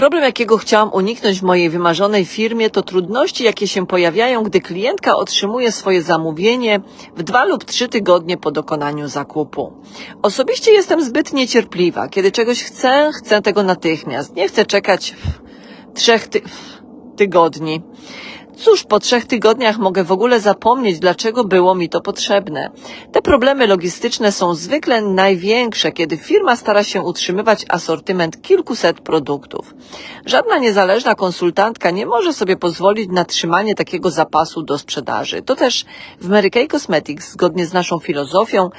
Problem, jakiego chciałam uniknąć w mojej wymarzonej firmie, to trudności, jakie się pojawiają, gdy klientka otrzymuje swoje zamówienie w dwa lub trzy tygodnie po dokonaniu zakupu. Osobiście jestem zbyt niecierpliwa. Kiedy czegoś chcę, chcę tego natychmiast. Nie chcę czekać trzech ty tygodni. Cóż, po trzech tygodniach mogę w ogóle zapomnieć, dlaczego było mi to potrzebne. Te problemy logistyczne są zwykle największe, kiedy firma stara się utrzymywać asortyment kilkuset produktów. Żadna niezależna konsultantka nie może sobie pozwolić na trzymanie takiego zapasu do sprzedaży. To też w Mary Kay Cosmetics, zgodnie z naszą filozofią,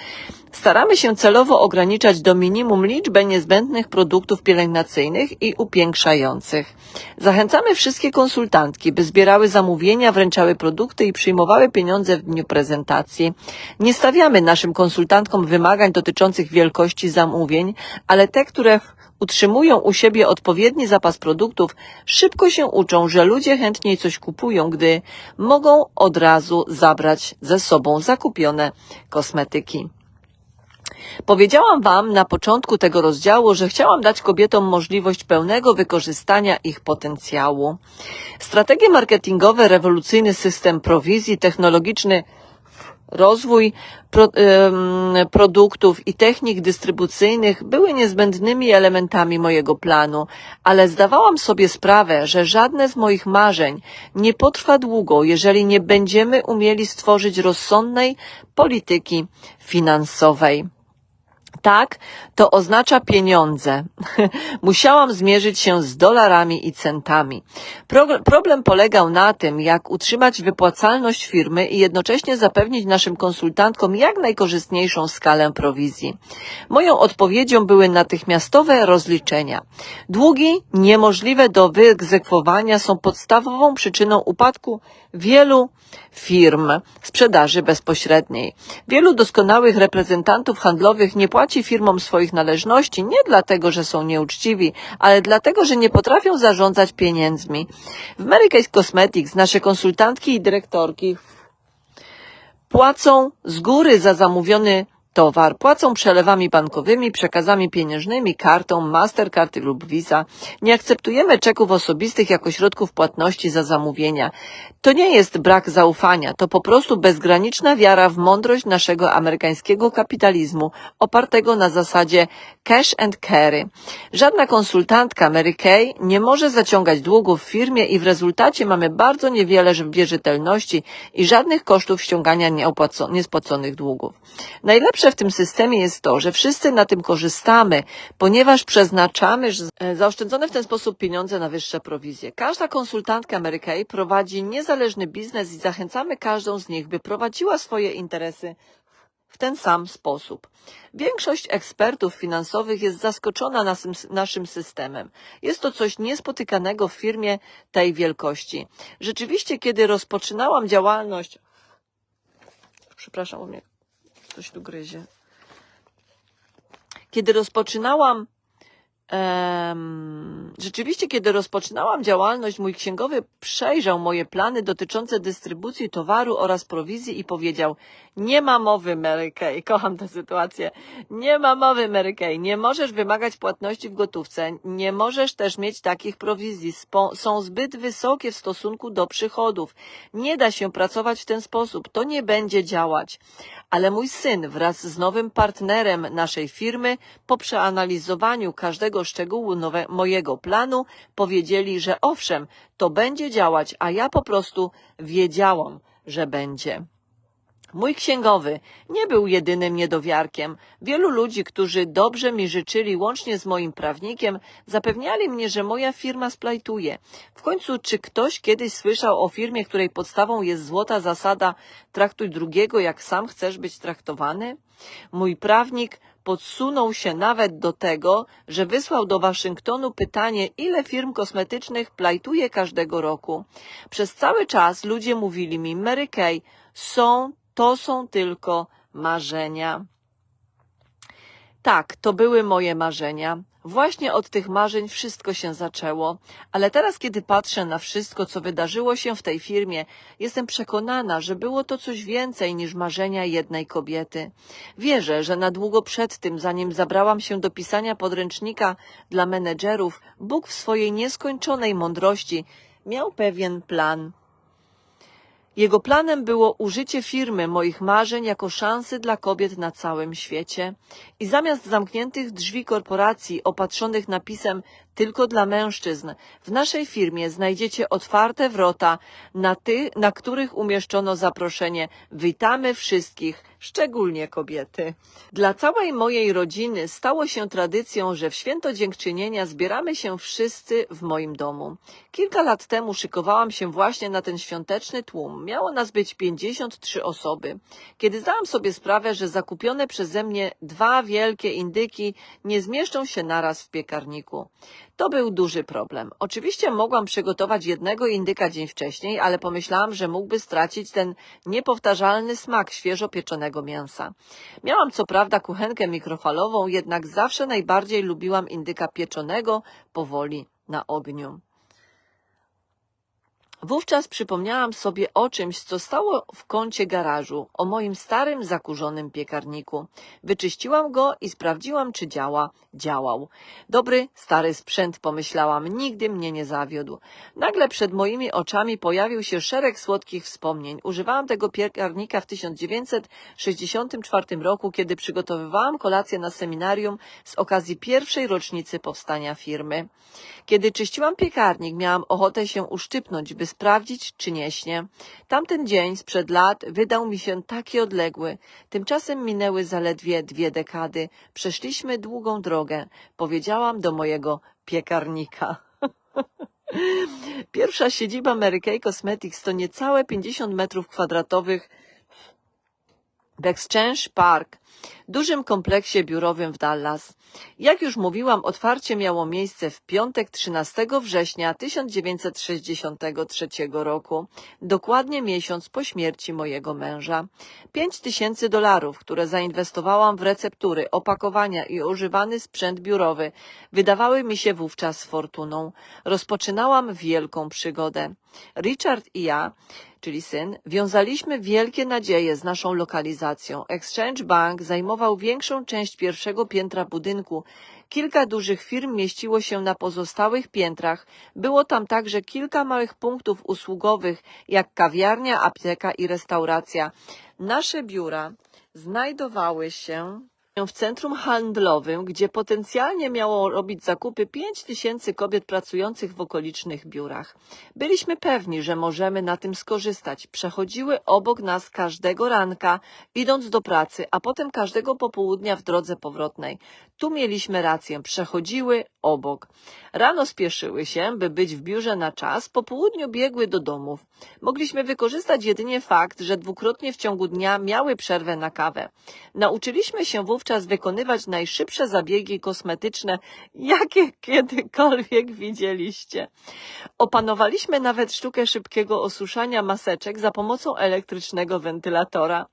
Staramy się celowo ograniczać do minimum liczbę niezbędnych produktów pielęgnacyjnych i upiększających. Zachęcamy wszystkie konsultantki, by zbierały zamówienia, wręczały produkty i przyjmowały pieniądze w dniu prezentacji. Nie stawiamy naszym konsultantkom wymagań dotyczących wielkości zamówień, ale te, które utrzymują u siebie odpowiedni zapas produktów, szybko się uczą, że ludzie chętniej coś kupują, gdy mogą od razu zabrać ze sobą zakupione kosmetyki. Powiedziałam Wam na początku tego rozdziału, że chciałam dać kobietom możliwość pełnego wykorzystania ich potencjału. Strategie marketingowe, rewolucyjny system prowizji, technologiczny rozwój pro, em, produktów i technik dystrybucyjnych były niezbędnymi elementami mojego planu, ale zdawałam sobie sprawę, że żadne z moich marzeń nie potrwa długo, jeżeli nie będziemy umieli stworzyć rozsądnej polityki finansowej. Tak, to oznacza pieniądze. Musiałam zmierzyć się z dolarami i centami. Pro- Problem polegał na tym, jak utrzymać wypłacalność firmy i jednocześnie zapewnić naszym konsultantkom jak najkorzystniejszą skalę prowizji. Moją odpowiedzią były natychmiastowe rozliczenia. Długi, niemożliwe do wyegzekwowania są podstawową przyczyną upadku wielu firm sprzedaży bezpośredniej. Wielu doskonałych reprezentantów handlowych nie płaci firmom swoich należności nie dlatego, że są nieuczciwi, ale dlatego, że nie potrafią zarządzać pieniędzmi. W Mary Kay Cosmetics nasze konsultantki i dyrektorki płacą z góry za zamówiony towar, płacą przelewami bankowymi, przekazami pieniężnymi, kartą, Mastercard lub Visa. Nie akceptujemy czeków osobistych jako środków płatności za zamówienia. To nie jest brak zaufania, to po prostu bezgraniczna wiara w mądrość naszego amerykańskiego kapitalizmu, opartego na zasadzie cash and carry. Żadna konsultantka Mary Kay nie może zaciągać długów w firmie i w rezultacie mamy bardzo niewiele wierzytelności i żadnych kosztów ściągania niespłaconych długów. Najlepsze w tym systemie jest to, że wszyscy na tym korzystamy, ponieważ przeznaczamy e, zaoszczędzone w ten sposób pieniądze na wyższe prowizje. Każda konsultantka Mary Kay prowadzi niezależny biznes i zachęcamy każdą z nich, by prowadziła swoje interesy w ten sam sposób. Większość ekspertów finansowych jest zaskoczona naszym, naszym systemem. Jest to coś niespotykanego w firmie tej wielkości. Rzeczywiście, kiedy rozpoczynałam działalność, przepraszam, bo mnie ktoś tu gryzie. Kiedy rozpoczynałam rzeczywiście, kiedy rozpoczynałam działalność, mój księgowy przejrzał moje plany dotyczące dystrybucji towaru oraz prowizji i powiedział: Nie ma mowy, Mary Kay. Kocham tę sytuację. Nie ma mowy, Mary Kay. Nie możesz wymagać płatności w gotówce. Nie możesz też mieć takich prowizji. Spo- są zbyt wysokie w stosunku do przychodów. Nie da się pracować w ten sposób. To nie będzie działać. Ale mój syn wraz z nowym partnerem naszej firmy po przeanalizowaniu każdego szczegółu nowe, mojego planu powiedzieli, że owszem, to będzie działać, a ja po prostu wiedziałam, że będzie. Mój księgowy nie był jedynym niedowiarkiem. Wielu ludzi, którzy dobrze mi życzyli, łącznie z moim prawnikiem, zapewniali mnie, że moja firma splajtuje. W końcu, czy ktoś kiedyś słyszał o firmie, której podstawą jest złota zasada traktuj drugiego, jak sam chcesz być traktowany? Mój prawnik podsunął się nawet do tego, że wysłał do Waszyngtonu pytanie, ile firm kosmetycznych plajtuje każdego roku. Przez cały czas ludzie mówili mi, Mary Kay, są, to są tylko marzenia. Tak, to były moje marzenia. Właśnie od tych marzeń wszystko się zaczęło, ale teraz, kiedy patrzę na wszystko, co wydarzyło się w tej firmie, jestem przekonana, że było to coś więcej niż marzenia jednej kobiety. Wierzę, że na długo przed tym, zanim zabrałam się do pisania podręcznika dla menedżerów, Bóg w swojej nieskończonej mądrości miał pewien plan. Jego planem było użycie firmy moich marzeń jako szansy dla kobiet na całym świecie i zamiast zamkniętych drzwi korporacji opatrzonych napisem tylko dla mężczyzn, w naszej firmie znajdziecie otwarte wrota, na, ty, na których umieszczono zaproszenie Witamy wszystkich, szczególnie kobiety. Dla całej mojej rodziny stało się tradycją, że w święto dziękczynienia zbieramy się wszyscy w moim domu. Kilka lat temu szykowałam się właśnie na ten świąteczny tłum. Miało nas być 53 osoby. Kiedy zdałam sobie sprawę, że zakupione przeze mnie dwa wielkie indyki nie zmieszczą się naraz w piekarniku. To był duży problem. Oczywiście mogłam przygotować jednego indyka dzień wcześniej, ale pomyślałam, że mógłby stracić ten niepowtarzalny smak świeżo pieczonego mięsa. Miałam co prawda kuchenkę mikrofalową, jednak zawsze najbardziej lubiłam indyka pieczonego powoli na ogniu. Wówczas przypomniałam sobie o czymś, co stało w kącie garażu, o moim starym, zakurzonym piekarniku. Wyczyściłam go i sprawdziłam, czy działa. Działał. Dobry, stary sprzęt, pomyślałam, nigdy mnie nie zawiódł. Nagle przed moimi oczami pojawił się szereg słodkich wspomnień. Używałam tego piekarnika w 1964 roku, kiedy przygotowywałam kolację na seminarium z okazji pierwszej rocznicy powstania firmy. Kiedy czyściłam piekarnik, miałam ochotę się uszczypnąć, by sprawdzić, czy nie śnie. Tamten dzień sprzed lat wydał mi się taki odległy. Tymczasem minęły zaledwie dwie dekady. Przeszliśmy długą drogę. Powiedziałam do mojego piekarnika. Pierwsza siedziba Mary Kay Cosmetics to niecałe 50 metrów kwadratowych w Exchange Park, dużym kompleksie biurowym w Dallas. Jak już mówiłam, otwarcie miało miejsce w piątek 13 września 1963 roku, dokładnie miesiąc po śmierci mojego męża. Pięć tysięcy dolarów, które zainwestowałam w receptury, opakowania i używany sprzęt biurowy, wydawały mi się wówczas fortuną. Rozpoczynałam wielką przygodę. Richard i ja czyli syn, wiązaliśmy wielkie nadzieje z naszą lokalizacją. Exchange Bank zajmował większą część pierwszego piętra budynku. Kilka dużych firm mieściło się na pozostałych piętrach. Było tam także kilka małych punktów usługowych, jak kawiarnia, apteka i restauracja. Nasze biura znajdowały się w centrum handlowym, gdzie potencjalnie miało robić zakupy 5 tysięcy kobiet pracujących w okolicznych biurach. Byliśmy pewni, że możemy na tym skorzystać. Przechodziły obok nas każdego ranka, idąc do pracy, a potem każdego popołudnia w drodze powrotnej. Tu mieliśmy rację, przechodziły obok. Rano spieszyły się, by być w biurze na czas, po południu biegły do domów. Mogliśmy wykorzystać jedynie fakt, że dwukrotnie w ciągu dnia miały przerwę na kawę. Nauczyliśmy się wówczas wykonywać najszybsze zabiegi kosmetyczne, jakie kiedykolwiek widzieliście. Opanowaliśmy nawet sztukę szybkiego osuszania maseczek za pomocą elektrycznego wentylatora.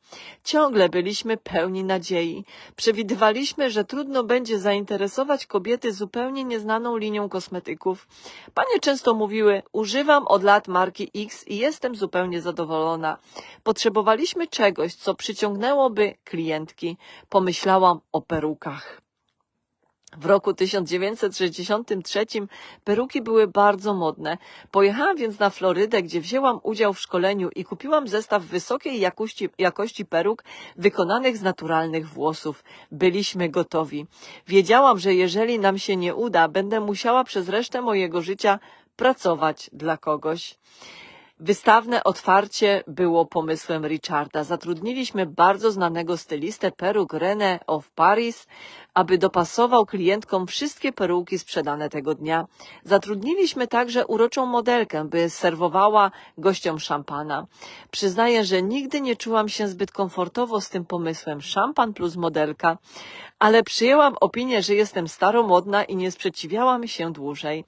Ciągle byliśmy pełni nadziei. Przewidywaliśmy, że trudno będzie zainteresować kobiety zupełnie nieznaną linią kosmetyków. Panie często mówiły, używam od lat marki X i jestem zupełnie zadowolona. Potrzebowaliśmy czegoś, co przyciągnęłoby klientki. Pomyślałam o perukach. W roku 1963 peruki były bardzo modne. Pojechałam więc na Florydę, gdzie wzięłam udział w szkoleniu i kupiłam zestaw wysokiej jakości, jakości peruk wykonanych z naturalnych włosów. Byliśmy gotowi. Wiedziałam, że jeżeli nam się nie uda, będę musiała przez resztę mojego życia pracować dla kogoś. Wystawne otwarcie było pomysłem Richarda. Zatrudniliśmy bardzo znanego stylistę peruk René of Paris, aby dopasował klientkom wszystkie peruki sprzedane tego dnia. Zatrudniliśmy także uroczą modelkę, by serwowała gościom szampana. Przyznaję, że nigdy nie czułam się zbyt komfortowo z tym pomysłem szampan plus modelka, ale przyjęłam opinię, że jestem staromodna i nie sprzeciwiałam się dłużej.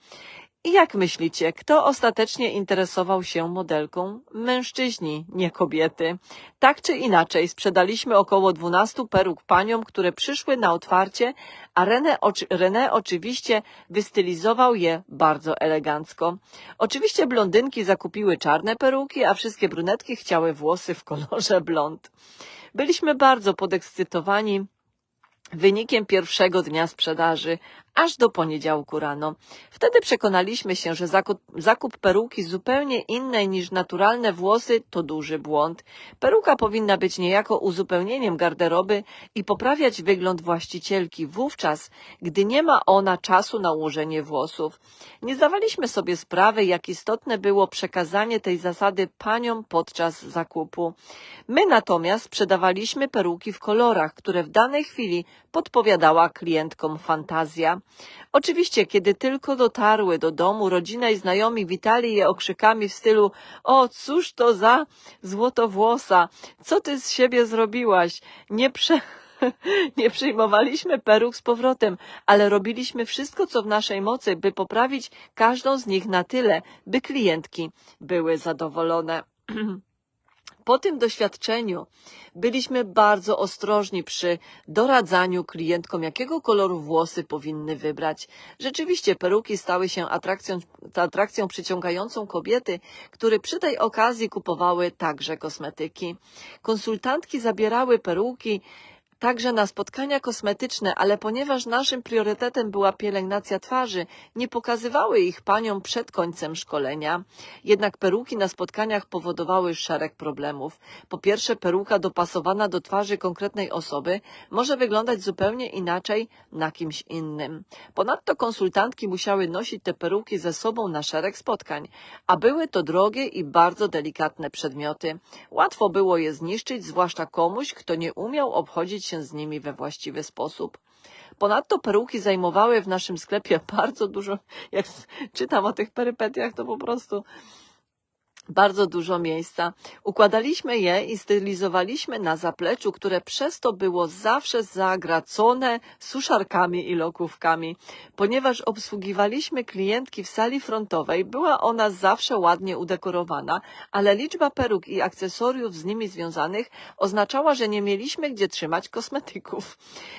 Jak myślicie, kto ostatecznie interesował się modelką? Mężczyźni, nie kobiety. Tak czy inaczej, sprzedaliśmy około 12 peruk paniom, które przyszły na otwarcie, a René, René oczywiście wystylizował je bardzo elegancko. Oczywiście blondynki zakupiły czarne peruki, a wszystkie brunetki chciały włosy w kolorze blond. Byliśmy bardzo podekscytowani wynikiem pierwszego dnia sprzedaży, aż do poniedziałku rano. Wtedy przekonaliśmy się, że zakup, zakup peruki zupełnie innej niż naturalne włosy to duży błąd. Peruka powinna być niejako uzupełnieniem garderoby i poprawiać wygląd właścicielki wówczas, gdy nie ma ona czasu na ułożenie włosów. Nie zdawaliśmy sobie sprawy, jak istotne było przekazanie tej zasady paniom podczas zakupu. My natomiast sprzedawaliśmy peruki w kolorach, które w danej chwili podpowiadała klientkom fantazja. Oczywiście, kiedy tylko dotarły do domu, rodzina i znajomi witali je okrzykami w stylu o, cóż to za złotowłosa, co ty z siebie zrobiłaś? Nie prze... Nie przyjmowaliśmy peruk z powrotem, ale robiliśmy wszystko, co w naszej mocy, by poprawić każdą z nich na tyle, by klientki były zadowolone. Po tym doświadczeniu byliśmy bardzo ostrożni przy doradzaniu klientkom, jakiego koloru włosy powinny wybrać. Rzeczywiście peruki stały się atrakcją, atrakcją przyciągającą kobiety, które przy tej okazji kupowały także kosmetyki. Konsultantki zabierały peruki także na spotkania kosmetyczne, ale ponieważ naszym priorytetem była pielęgnacja twarzy, nie pokazywały ich paniom przed końcem szkolenia. Jednak peruki na spotkaniach powodowały szereg problemów. Po pierwsze, peruka dopasowana do twarzy konkretnej osoby może wyglądać zupełnie inaczej na kimś innym. Ponadto konsultantki musiały nosić te peruki ze sobą na szereg spotkań, a były to drogie i bardzo delikatne przedmioty. Łatwo było je zniszczyć, zwłaszcza komuś, kto nie umiał obchodzić się z nimi we właściwy sposób. Ponadto peruki zajmowały w naszym sklepie bardzo dużo, jak czytam o tych perypetiach, to po prostu bardzo dużo miejsca. Układaliśmy je i stylizowaliśmy na zapleczu, które przez to było zawsze zagracone suszarkami i lokówkami. Ponieważ obsługiwaliśmy klientki w sali frontowej, była ona zawsze ładnie udekorowana, ale liczba peruk i akcesoriów z nimi związanych oznaczała, że nie mieliśmy gdzie trzymać kosmetyków.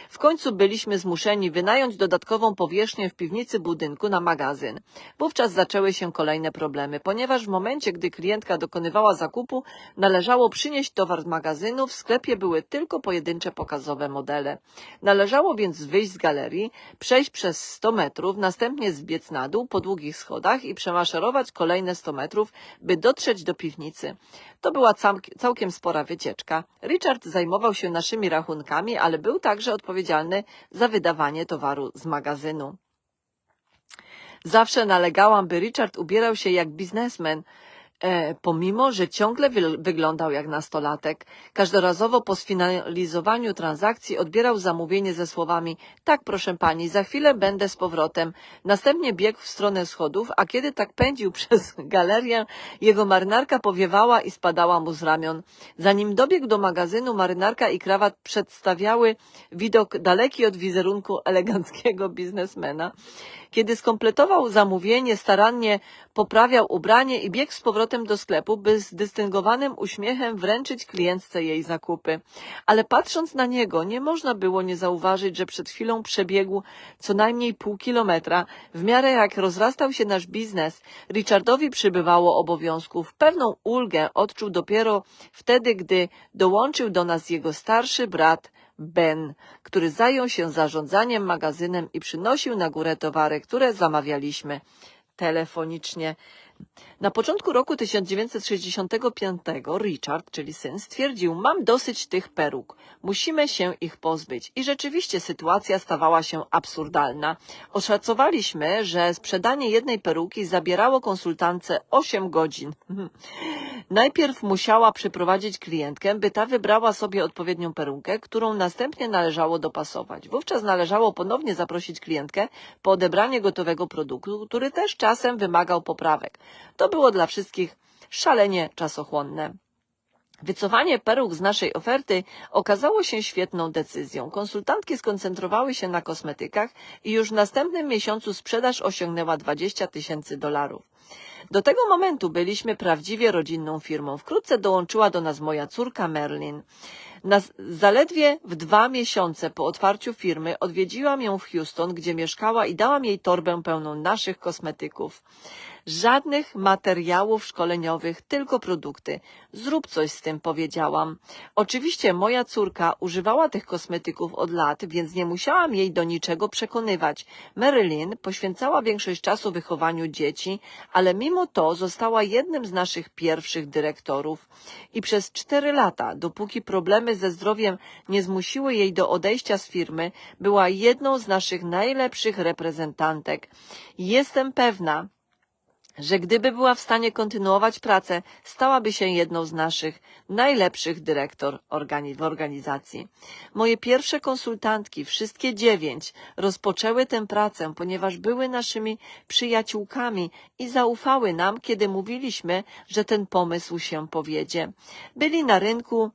W końcu byliśmy zmuszeni wynająć dodatkową powierzchnię w piwnicy budynku na magazyn. Wówczas zaczęły się kolejne problemy, ponieważ w momencie, gdy klientka dokonywała zakupu, należało przynieść towar z magazynu, w sklepie były tylko pojedyncze pokazowe modele. Należało więc wyjść z galerii, przejść przez 100 metrów, następnie zbiec na dół po długich schodach i przemaszerować kolejne 100 metrów, by dotrzeć do piwnicy. To była całkiem spora wycieczka. Richard zajmował się naszymi rachunkami, ale był także odpowiedzialny za wydawanie towaru z magazynu. Zawsze nalegałam, by Richard ubierał się jak biznesmen, pomimo, że ciągle wy wyglądał jak nastolatek. Każdorazowo po sfinalizowaniu transakcji odbierał zamówienie ze słowami tak proszę pani, za chwilę będę z powrotem. Następnie biegł w stronę schodów, a kiedy tak pędził przez galerię, jego marynarka powiewała i spadała mu z ramion. Zanim dobiegł do magazynu, marynarka i krawat przedstawiały widok daleki od wizerunku eleganckiego biznesmena. Kiedy skompletował zamówienie, starannie poprawiał ubranie i biegł z powrotem do sklepu, by z dystyngowanym uśmiechem wręczyć klientce jej zakupy. Ale patrząc na niego, nie można było nie zauważyć, że przed chwilą przebiegł co najmniej pół kilometra. W miarę jak rozrastał się nasz biznes, Richardowi przybywało obowiązków. Pewną ulgę odczuł dopiero wtedy, gdy dołączył do nas jego starszy brat Ben, który zajął się zarządzaniem magazynem i przynosił na górę towary, które zamawialiśmy telefonicznie. Na początku roku 1965 Richard, czyli syn, stwierdził, mam dosyć tych peruk, musimy się ich pozbyć. I rzeczywiście sytuacja stawała się absurdalna. Oszacowaliśmy, że sprzedanie jednej peruki zabierało konsultance 8 godzin. Najpierw musiała przyprowadzić klientkę, by ta wybrała sobie odpowiednią perukę, którą następnie należało dopasować. Wówczas należało ponownie zaprosić klientkę po odebranie gotowego produktu, który też czasem wymagał poprawek. To było dla wszystkich szalenie czasochłonne. Wycofanie peruk z naszej oferty okazało się świetną decyzją. Konsultantki skoncentrowały się na kosmetykach i już w następnym miesiącu sprzedaż osiągnęła 20 tysięcy dolarów. Do tego momentu byliśmy prawdziwie rodzinną firmą. Wkrótce dołączyła do nas moja córka Merlin. Na, zaledwie w dwa miesiące po otwarciu firmy odwiedziłam ją w Houston, gdzie mieszkała i dałam jej torbę pełną naszych kosmetyków. Żadnych materiałów szkoleniowych, tylko produkty. Zrób coś z tym, powiedziałam. Oczywiście moja córka używała tych kosmetyków od lat, więc nie musiałam jej do niczego przekonywać. Marilyn poświęcała większość czasu wychowaniu dzieci, ale mimo to została jednym z naszych pierwszych dyrektorów. I przez cztery lata, dopóki problemy ze zdrowiem nie zmusiły jej do odejścia z firmy, była jedną z naszych najlepszych reprezentantek. Jestem pewna, że gdyby była w stanie kontynuować pracę, stałaby się jedną z naszych najlepszych dyrektor organi- w organizacji. Moje pierwsze konsultantki, wszystkie dziewięć, rozpoczęły tę pracę, ponieważ były naszymi przyjaciółkami i zaufały nam, kiedy mówiliśmy, że ten pomysł się powiedzie. Byli na rynku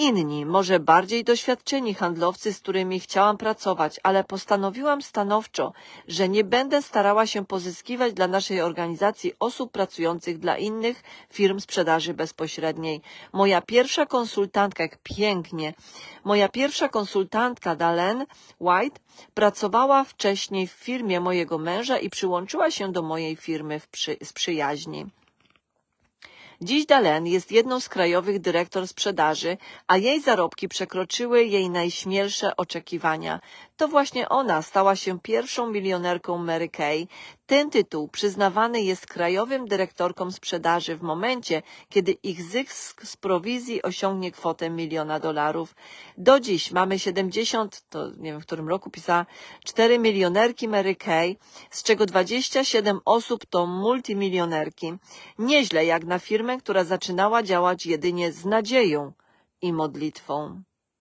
Inni, może bardziej doświadczeni handlowcy, z którymi chciałam pracować, ale postanowiłam stanowczo, że nie będę starała się pozyskiwać dla naszej organizacji osób pracujących dla innych firm sprzedaży bezpośredniej. Moja pierwsza konsultantka, jak pięknie, moja pierwsza konsultantka, Dalen White, pracowała wcześniej w firmie mojego męża i przyłączyła się do mojej firmy w przy, z przyjaźni. Dziś Dalen jest jedną z krajowych dyrektor sprzedaży, a jej zarobki przekroczyły jej najśmielsze oczekiwania. To właśnie ona stała się pierwszą milionerką Mary Kay. Ten tytuł przyznawany jest krajowym dyrektorkom sprzedaży w momencie, kiedy ich zysk z prowizji osiągnie kwotę miliona dolarów. Do dziś mamy 70, to nie wiem w którym roku pisała, 4 milionerki Mary Kay, z czego 27 osób to multimilionerki. Nieźle jak na firmę, która zaczynała działać jedynie z nadzieją i modlitwą.